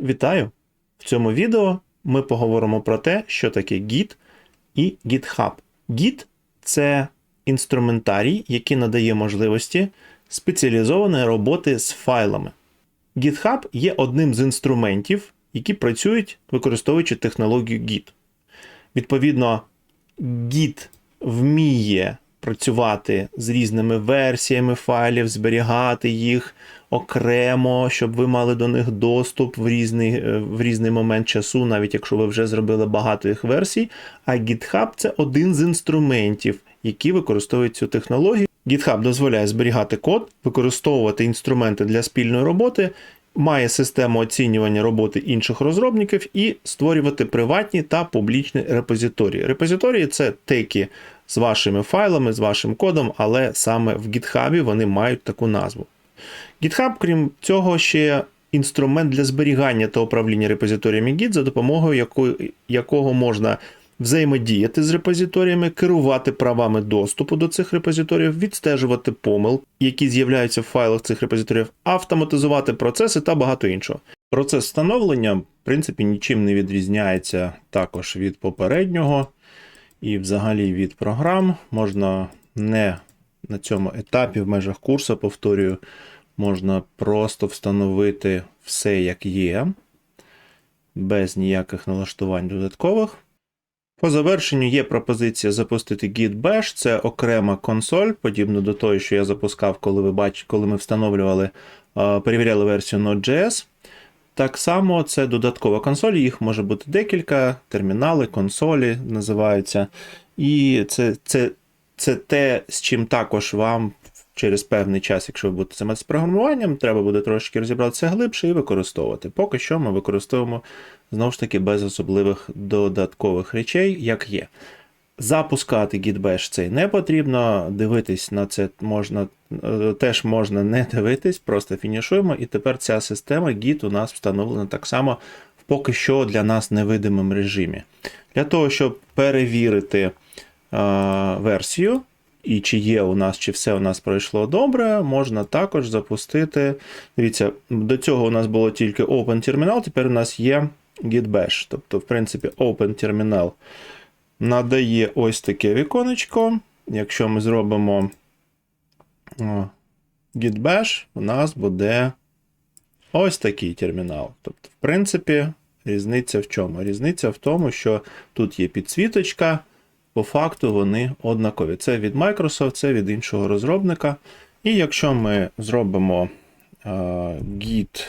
Вітаю! В цьому відео ми поговоримо про те, що таке Git і GitHub. Git це інструментарій, який надає можливості спеціалізованої роботи з файлами. GitHub є одним з інструментів, які працюють використовуючи технологію Git. Відповідно, Git вміє працювати з різними версіями файлів, зберігати їх окремо, щоб ви мали до них доступ в різний, е, в різний момент часу, навіть якщо ви вже зробили багато їх версій. А GitHub це один з інструментів, які використовують цю технологію. GitHub дозволяє зберігати код, використовувати інструменти для спільної роботи, має систему оцінювання роботи інших розробників і створювати приватні та публічні репозиторії. Репозиторії це теки з вашими файлами, з вашим кодом, але саме в GitHub вони мають таку назву. GitHub, крім цього, ще інструмент для зберігання та управління репозиторіями Git, за допомогою якого можна взаємодіяти з репозиторіями, керувати правами доступу до цих репозиторіїв, відстежувати помилки, які з'являються в файлах цих репозиторіїв, автоматизувати процеси та багато іншого. Процес встановлення, в принципі, нічим не відрізняється також від попереднього і взагалі від програм. Можна не на цьому етапі в межах курсу, повторюю, можна просто встановити все як є, без ніяких налаштувань додаткових. По завершенню є пропозиція запустити Git Bash, це окрема консоль, подібно до того, що я запускав, коли ви бач... коли ми встановлювали, перевіряли версію Node.js. Так само це додаткова консоль, їх може бути декілька, термінали, консолі називаються. І це, це, це те, з чим також вам через певний час, якщо ви будете займатися програмуванням, треба буде трошки розібратися глибше і використовувати. Поки що ми використовуємо знову ж таки без особливих додаткових речей, як є. Запускати Git-Bash цей не потрібно, дивитись на це можна, е, теж можна не дивитись, просто фінішуємо. І тепер ця система Git у нас встановлена так само в поки що для нас невидимому режимі. Для того, щоб перевірити е, версію, і чи є у нас, чи все у нас пройшло добре, можна також запустити. Дивіться, до цього у нас було тільки Open Terminal, тепер у нас є Git Bash. Тобто, в принципі, Open Terminal надає ось таке віконечко. Якщо ми зробимо Git Bash, у нас буде ось такий термінал. Тобто, в принципі, різниця в чому? Різниця в тому, що тут є підсвіточка. По факту вони однакові. Це від Microsoft, це від іншого розробника. І якщо ми зробимо uh, git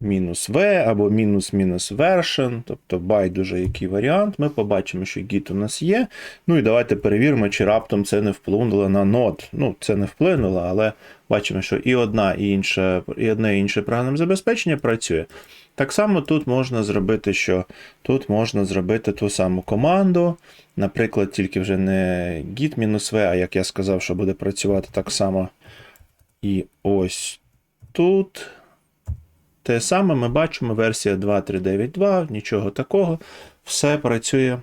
"-v або мінус-мінус version, тобто байдуже який варіант, ми побачимо, що git у нас є. Ну і давайте перевіримо, чи раптом це не вплинуло на нод. Ну, це не вплинуло, але бачимо, що і одна, і інша, і одне і інше програмне забезпечення працює. Так само тут можна зробити, що тут можна зробити ту саму команду. Наприклад, тільки вже не git-v, а як я сказав, що буде працювати так само. І ось тут. Те саме ми бачимо версія 2.392, нічого такого. Все працює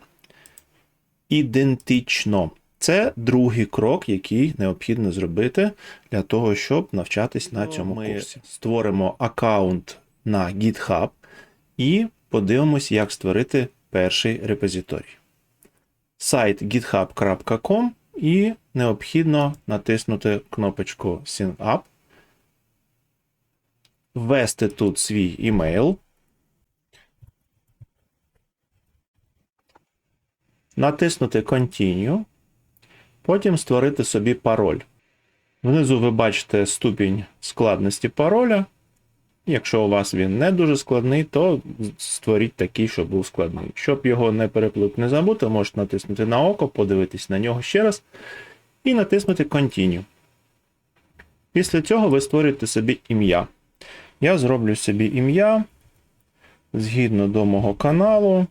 ідентично. Це другий крок, який необхідно зробити для того, щоб навчатись на цьому ми курсі. Створимо аккаунт на GitHub і подивимось, як створити перший репозиторій. Сайт github.com і необхідно натиснути кнопочку Sign Up, ввести тут свій імейл, натиснути Continue, потім створити собі пароль. Внизу ви бачите ступінь складності пароля. Якщо у вас він не дуже складний, то створіть такий, щоб був складний. Щоб його не переплути, не забути, можете натиснути на око, подивитись на нього ще раз і натиснути Continue. Після цього ви створюєте собі ім'я. Я зроблю собі ім'я згідно до мого каналу.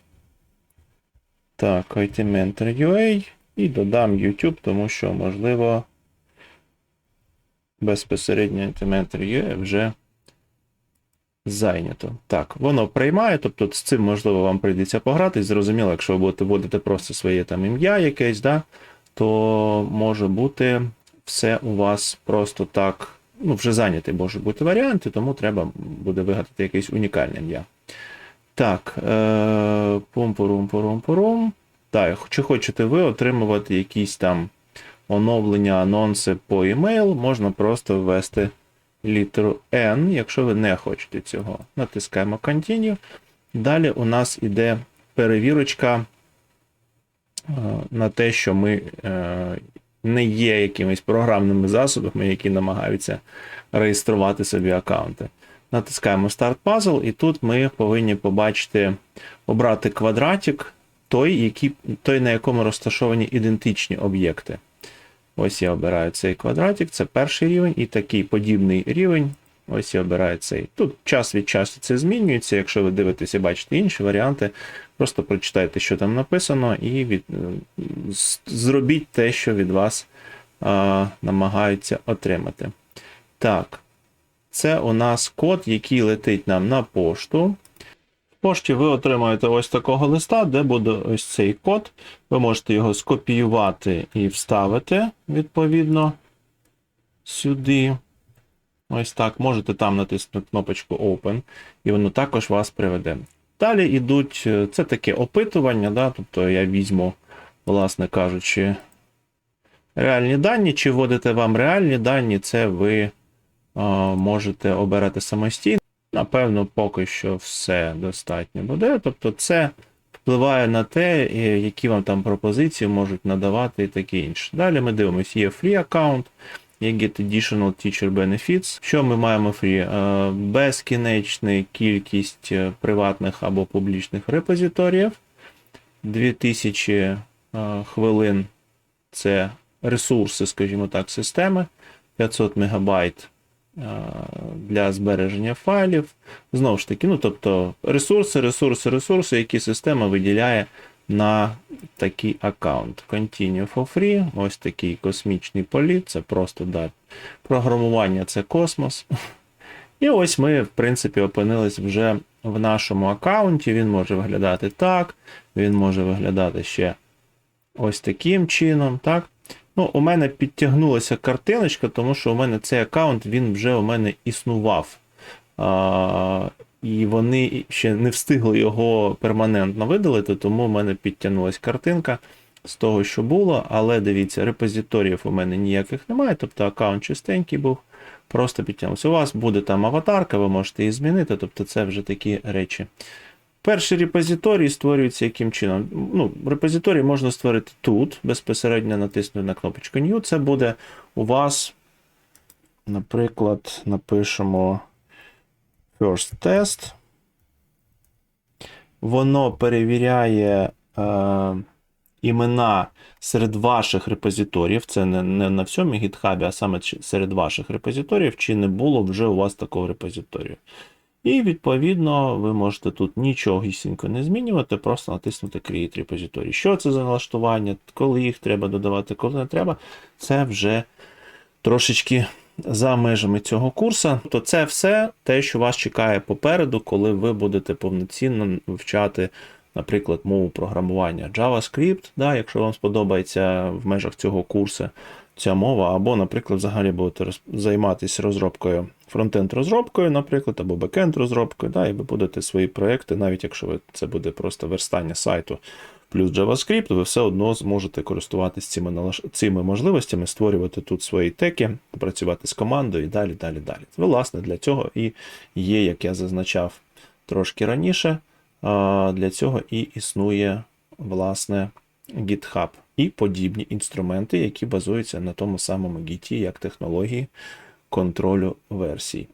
Так, ITMentor.ua і додам YouTube, тому що, можливо, безпосередньо ITMentor.ua вже зайнято. Так, воно приймає, тобто з цим, можливо, вам прийдеться пограти. Зрозуміло, якщо ви будете вводити просто своє там ім'я якесь, да, то може бути все у вас просто так ну, вже зайнятий може бути варіант, і тому треба буде вигадати якесь унікальне ім'я. Так, е, пум-пурум-пурум-пурум. Так, чи хочете ви отримувати якісь там оновлення, анонси по емейл, можна просто ввести літеру N, якщо ви не хочете цього. Натискаємо Continue. Далі у нас іде перевірочка е, на те, що ми е, не є якимись програмними засобами, які намагаються реєструвати собі аккаунти. Натискаємо Start Puzzle, і тут ми повинні побачити, обрати квадратик, той, який, той, на якому розташовані ідентичні об'єкти. Ось я обираю цей квадратик, це перший рівень, і такий подібний рівень. Ось я обираю цей. Тут час від часу це змінюється. Якщо ви дивитеся і бачите інші варіанти, просто прочитайте, що там написано, і від... зробіть те, що від вас а, намагаються отримати. Так, це у нас код, який летить нам на пошту. Пошті ви отримаєте ось такого листа, де буде ось цей код. Ви можете його скопіювати і вставити, відповідно, сюди. Ось так. Можете там натиснути кнопочку Open, і воно також вас приведе. Далі йдуть, е, це таке опитування, да? тобто я візьму, власне кажучи, реальні дані. Чи вводите вам реальні дані, це ви е, можете обирати самостійно. Напевно, поки що все достатньо буде. Тобто, це впливає на те, е, які вам там пропозиції можуть надавати і таке інше. Далі ми дивимося, є free аккаунт, є Get Additional Teacher Benefits. Що ми маємо free? Е, Безкінечна кількість е, приватних або публічних репозиторіїв. 2000 е, хвилин це ресурси, скажімо так, системи. 500 мегабайт е, для збереження файлів. Знову ж таки, ну тобто ресурси, ресурси, ресурси, які система виділяє на такий аккаунт. Continue for free. Ось такий космічний політ. Це просто да, програмування це космос. І ось ми, в принципі, опинились вже в нашому аккаунті. Він може виглядати так, він може виглядати ще ось таким чином. так. Ну, у мене підтягнулася картиночка, тому що у мене цей аккаунт він вже у мене існував. А, і вони ще не встигли його перманентно видалити, тому у мене підтягнулася картинка з того, що було. Але дивіться, репозиторіїв у мене ніяких немає, тобто аккаунт чистенький був, просто підтягнувся. У вас буде там аватарка, ви можете її змінити, тобто це вже такі речі. Перший репозиторій створюється яким чином? Ну, репозиторій можна створити тут, безпосередньо натиснути на кнопочку New. Це буде у вас, наприклад, напишемо First Test. Воно перевіряє е, імена серед ваших репозиторіїв. Це не, не на всьому GitHub, а саме серед ваших репозиторіїв, чи не було вже у вас такого репозиторію. І відповідно ви можете тут нічогісінько не змінювати, просто натиснути Create Repository. Що це за налаштування, коли їх треба додавати, коли не треба, це вже трошечки за межами цього курсу. То це все те, що вас чекає попереду, коли ви будете повноцінно вивчати, наприклад, мову програмування JavaScript, да, якщо вам сподобається в межах цього курсу ця мова, або, наприклад, взагалі будете роз... займатися розробкою, фронтенд розробкою, наприклад, або бекенд розробкою, да, і ви будете свої проекти, навіть якщо ви, це буде просто верстання сайту плюс JavaScript, ви все одно зможете користуватися цими, налаш... цими можливостями, створювати тут свої теки, працювати з командою і далі, далі, далі. Власне, для цього і є, як я зазначав трошки раніше, для цього і існує, власне, GitHub і подібні інструменти, які базуються на тому самому Git, як технології контролю версій.